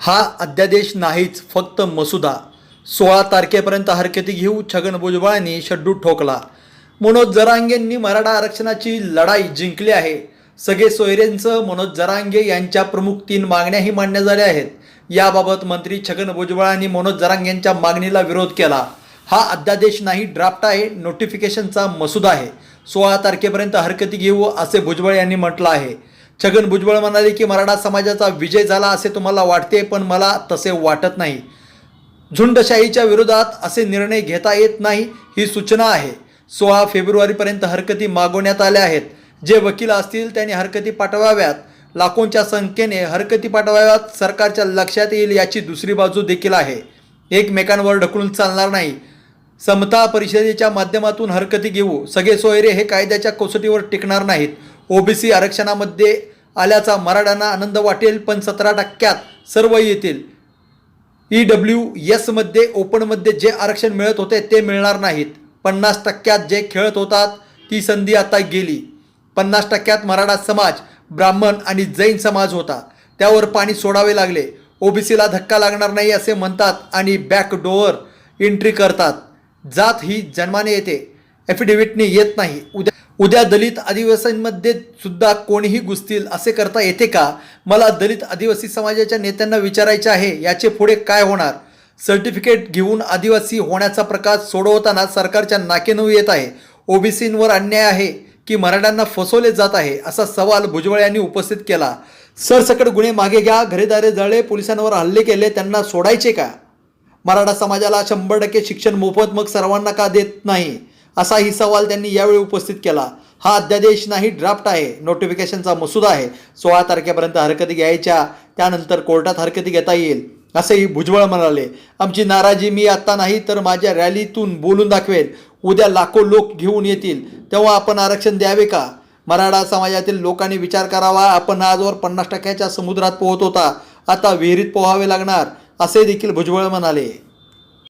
हा अध्यादेश नाहीच फक्त मसुदा. सोळा तारखेपर्यंत हरकती घेऊ छगन भुजबळांनी शड्डू ठोकला. मनोज जरांगेंनी मराठा आरक्षणाची लढाई जिंकली आहे. सगळे सोयरेंचं मनोज जरांगे यांच्या प्रमुख तीन मागण्याही मान्य झाल्या आहेत. याबाबत मंत्री छगन भुजबळांनी मनोज जरांगे यांच्या मागणीला विरोध केला. हा अध्यादेश नाही ड्राफ्ट आहे नोटिफिकेशनचा मसुदा आहे. सोळा तारखेपर्यंत हरकती घेऊ असे भुजबळ यांनी म्हटलं आहे. छगन भुजबळ म्हणाले की मराठा समाजाचा विजय झाला असे तुम्हाला वाटते पण मला तसे वाटत नाही. झुंडशाहीच्या विरोधात असे निर्णय घेता येत नाही ही सूचना आहे. सोळा फेब्रुवारीपर्यंत हरकती मागवण्यात आल्या आहेत. जे वकील असतील त्यांनी हरकती पाठवाव्यात. लाखोंच्या संख्येने हरकती पाठवाव्यात. सरकारच्या लक्षात येईल याची दुसरी बाजू देखील आहे. एकमेकांवर ढकलून चालणार नाही. समता परिषदेच्या माध्यमातून हरकती घेऊ. सगळे सोयरे हे कायद्याच्या कसोटीवर टिकणार नाहीत. ओबीसी आरक्षणामध्ये आल्याचा मराठ्यांना आनंद वाटेल पण सतरा टक्क्यात सर्व येतील. ई डब्ल्यू एसमध्ये ओपनमध्ये जे आरक्षण मिळत होते ते मिळणार नाहीत. पन्नास टक्क्यात जे खेळत होतात ती संधी आता गेली. पन्नास टक्क्यात मराठा समाज ब्राह्मण आणि जैन समाज होता. त्यावर पाणी सोडावे लागले. ओबीसीला धक्का लागणार नाही असे म्हणतात आणि बॅकडोअर एंट्री करतात. जात ही जन्माने येते. ॲफिडेव्हिटने येत नाही. उद्या उद्या दलित आदिवासींमध्ये सुद्धा कोणीही घुसतील असे करता येते का? मला दलित आदिवासी समाजाच्या नेत्यांना विचारायचे आहे याचे पुढे काय होणार? सर्टिफिकेट घेऊन आदिवासी होण्याचा प्रकार सोडवताना सरकारच्या नाकेनऊ येत आहे. ओबीसींवर अन्याय आहे की मराठ्यांना फसवले जात आहे असा सवाल भुजबळ यांनी उपस्थित केला. सरसकट गुन्हे मागे घ्या घरेदारे जळले पोलिसांवर हल्ले केले त्यांना सोडायचे का? मराठा समाजाला शंभर टक्के शिक्षण मोफत मग सर्वांना का देत नाही? असाही सवाल त्यांनी यावेळी उपस्थित केला. हा अध्यादेश नाही ड्राफ्ट आहे. नोटिफिकेशनचा मसुदा आहे. सोळा तारखेपर्यंत हरकती घ्यायच्या त्यानंतर कोर्टात हरकती घेता येईल असेही भुजबळ म्हणाले. आमची नाराजी मी आत्ता नाही तर माझ्या रॅलीतून बोलून दाखवेल. उद्या लाखो लोक घेऊन येतील. तेव्हा आपण आरक्षण द्यावे का? मराठा समाजातील लोकांनी विचार करावा. आपण आजवर पन्नास टक्क्याच्या समुद्रात पोहत होता. आता विहिरीत पोहावे लागणार असे देखील भुजबळ म्हणाले.